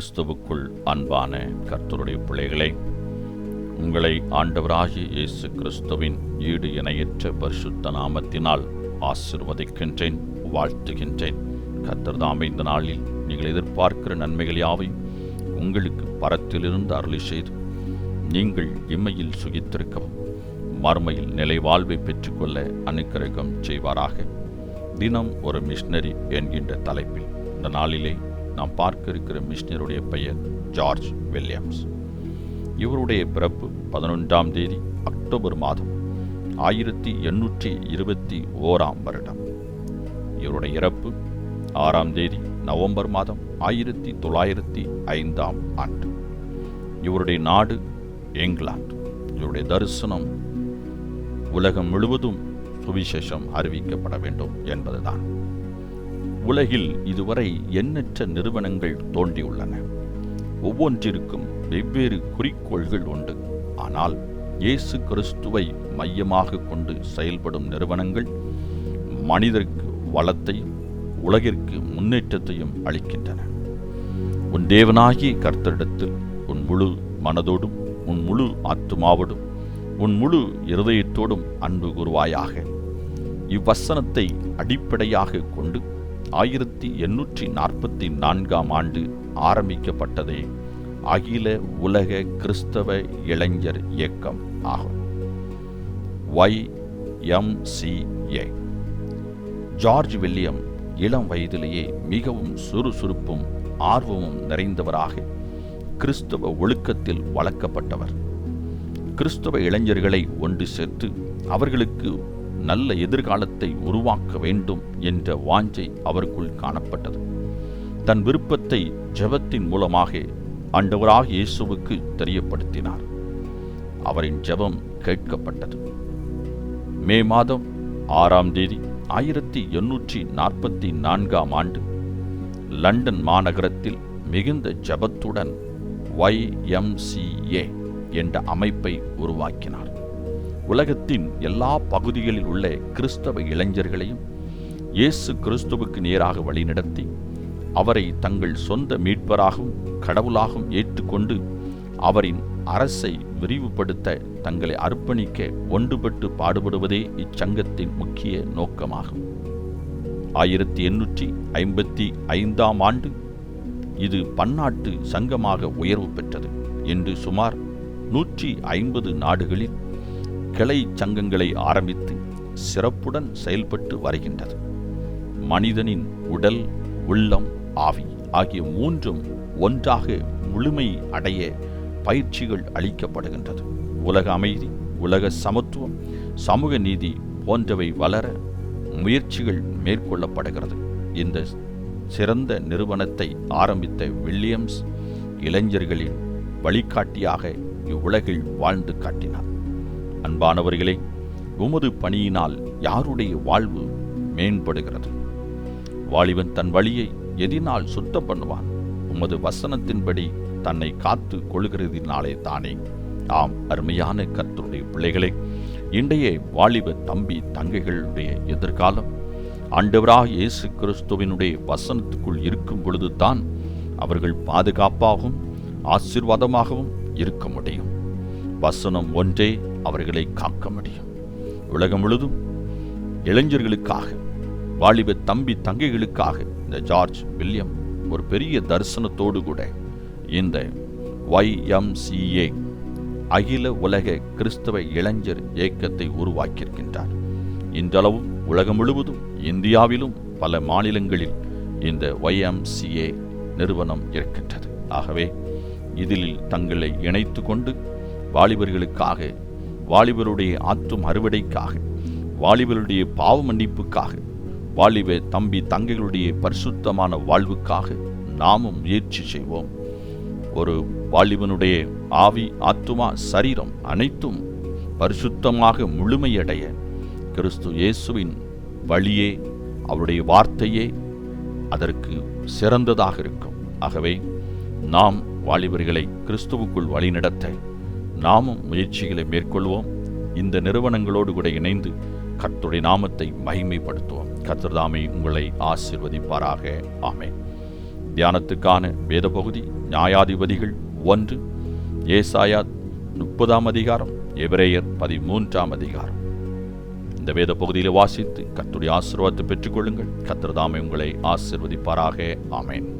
கிறிஸ்துவுக்குள் அன்பான கர்த்தருடைய பிள்ளைகளே உங்களை ஆண்டவராகி இயேசு கிறிஸ்துவின் ஈடு இணையற்ற பரிசுத்த நாமத்தினால் ஆசிர்வதிக்கின்றேன் வாழ்த்துகின்றேன். கர்த்தர்தாமே இந்த நாளில் நீங்கள் எதிர்பார்க்கிற நன்மைகள் யாவையும் உங்களுக்கு பரத்திலிருந்து அருளி செய்து நீங்கள் இம்மையில் சுகித்திருக்கவும் மறுமையில் நிலை வாழ்வை பெற்றுக்கொள்ள அனுக்கிரகம் செய்வாராக. தினம் ஒரு மிஷினரி என்கின்ற தலைப்பில் இந்த நாளிலே நாம் பார்க்க இருக்கிற மிஷினருடைய பெயர் ஜார்ஜ் வில்லியம்ஸ். இவருடைய பிறப்பு பதினொன்றாம் தேதி அக்டோபர் மாதம் ஆயிரத்தி எண்ணூற்றி இருபத்தி ஓராம் வருடம். இவருடைய இறப்பு ஆறாம் தேதி நவம்பர் மாதம் ஆயிரத்தி தொள்ளாயிரத்தி ஐந்தாம் ஆண்டு. இவருடைய நாடு இங்கிலாந்து. இவருடைய தரிசனம் உலகம் முழுவதும் சுவிசேஷம் அறிவிக்கப்பட வேண்டும் என்பதுதான். உலகில் இதுவரை எண்ணற்ற நிறுவனங்கள் தோன்றியுள்ளன. ஒவ்வொன்றிற்கும் வெவ்வேறு குறிக்கோள்கள் உண்டு. ஆனால் இயேசு கிறிஸ்துவை மையமாக கொண்டு செயல்படும் நிறுவனங்கள் மனிதருக்கு வளத்தையும் உலகிற்கு முன்னேற்றத்தையும் அளிக்கின்றன. உன் தேவனாகிய கர்த்தரிடத்தில் உன் முழு மனதோடும் உன் முழு ஆத்துமாவோடும் உன் முழு இருதயத்தோடும் அன்பு கூறுவாயாக. இவ்வசனத்தை அடிப்படையாக கொண்டு ஆயிரத்தி எண்ணூற்றி நாற்பத்தி நான்காம் ஆண்டு ஆரம்பிக்கப்பட்டதே அகில உலக கிறிஸ்தவ இளைஞர் இயக்கம் ஆகும். ஒய் எம்சிஏ ஜார்ஜ் வில்லியம் இளம் வயதிலேயே மிகவும் சுறுசுறுப்பும் ஆர்வமும் நிறைந்தவராக கிறிஸ்தவ ஒழுக்கத்தில் வளர்க்கப்பட்டவர். கிறிஸ்தவ இளைஞர்களை ஒன்று சேர்த்து அவர்களுக்கு நல்ல எதிர்காலத்தை உருவாக்க வேண்டும் என்ற வாஞ்சை அவருக்குள் காணப்பட்டது. தன் விருப்பத்தை ஜெபத்தின் மூலமாக ஆண்டவராக இயேசுவுக்கு தெரியப்படுத்தினார். அவரின் ஜெபம் கேட்கப்பட்டது. மே மாதம் ஆறாம் தேதி ஆயிரத்தி எண்ணூற்றி நாற்பத்தி நான்காம் ஆண்டு லண்டன் மாநகரத்தில் மிகுந்த ஜபத்துடன் ஒய்எம்சிஏ என்ற அமைப்பை உருவாக்கினார். உலகத்தின் எல்லா பகுதிகளில் உள்ள கிறிஸ்தவ இளைஞர்களையும் இயேசு கிறிஸ்துவுக்கு நேராக வழிநடத்தி அவரை தங்கள் சொந்த மீட்பராகவும் கடவுளாகவும் ஏற்றுக்கொண்டு அவரின் அரசை விரிவுபடுத்த தங்களை அர்ப்பணிக்க ஒன்றுபட்டு பாடுபடுவதே இச்சங்கத்தின் முக்கிய நோக்கமாகும். ஆயிரத்தி எண்ணூற்றி ஐம்பத்தி ஐந்தாம் ஆண்டு இது பன்னாட்டு சங்கமாக உயர்வு பெற்றது. என்று சுமார் நூற்றி ஐம்பது நாடுகளில் கிளை சங்கங்களை ஆரம்பித்து சிறப்புடன் செயல்பட்டு வருகின்றது. மனிதனின் உடல் உள்ளம் ஆவி ஆகிய மூன்றும் ஒன்றாக முழுமை அடைய பயிற்சிகள் அளிக்கப்படுகின்றது. உலக அமைதி உலக சமத்துவம் சமூக நீதி போன்றவை வளர முயற்சிகள் மேற்கொள்ளப்படுகிறது. இந்த சிறந்த நிறுவனத்தை ஆரம்பித்த வில்லியம்ஸ் இளைஞர்களின் வழிகாட்டியாக இவ்வுலகில் வாழ்ந்து காட்டினார். அன்பானவர்களே உமது பணியினால் யாருடைய வாழ்வு மேம்படுகிறது? வாலிபன் தன் வழியை எதினால் சுத்தம் பண்ணுவான். உமது வசனத்தின்படி தன்னை காத்து கொள்கிறதினாலே தானே. ஆம் அருமையான கர்த்தருடைய பிள்ளைகளே இன்றைய வாலிப தம்பி தங்கைகளுடைய எதிர்காலம் ஆண்டவராக இயேசு கிறிஸ்துவினுடைய வசனத்துக்குள் இருக்கும் பொழுதுதான் அவர்கள் பாதுகாப்பாகவும் ஆசீர்வாதமாகவும் இருக்க முடியும். வசனம் ஒன்றே அவர்களை காக்க முடியும். உலகம் முழுதும் இளைஞர்களுக்காக வாலிப தம்பி தங்கைகளுக்காக இந்த ஜார்ஜ் வில்லியம் ஒரு பெரிய தரிசனத்தோடு கூட இந்த ஒய்எம்சிஏ அகில உலக கிறிஸ்தவ இளைஞர் இயக்கத்தை உருவாக்கியிருக்கின்றார். இன்றளவும் உலகம் முழுவதும் இந்தியாவிலும் பல மாநிலங்களில் இந்த ஒய்எம்சிஏ நிறுவனம் இருக்கின்றது. ஆகவே இதில் தங்களை இணைத்து கொண்டு வாலிபர்களுக்காக வாலிபருடைய ஆற்றும் அறுவடைக்காக வாலிபருடைய பாவ மன்னிப்புக்காக வாலிப தம்பி தங்கைகளுடைய பரிசுத்தமான வாழ்வுக்காக நாமும் முயற்சி செய்வோம். ஒரு வாலிபனுடைய ஆவி ஆத்துமா சரீரம் அனைத்தும் பரிசுத்தமாக முழுமையடைய கிறிஸ்து இயேசுவின் வழியே அவருடைய வார்த்தையே அதற்கு சிறந்ததாக இருக்கும். ஆகவே நாம் வாலிபர்களை கிறிஸ்துவுக்குள் வழிநடத்த நாமும் முயற்சிகளை மேற்கொள்வோம். இந்த நிறுவனங்களோடு கூட இணைந்து கர்த்துடைய நாமத்தை மகிமைப்படுத்துவோம். கர்த்தர்தாமை உங்களை ஆசிர்வதிப்பாராக. ஆமே தியானத்துக்கான வேத பகுதி நியாயாதிபதிகள் ஒன்று ஏசாயா முப்பதாம் அதிகாரம் எபிரேயர் பதிமூன்றாம் அதிகாரம். இந்த வேத பகுதியில் வாசித்து கத்துடைய ஆசீர்வாதத்தை பெற்றுக்கொள்ளுங்கள். கத்திரதாமை உங்களை ஆசீர்வதிப்பாராக. ஆமேன்.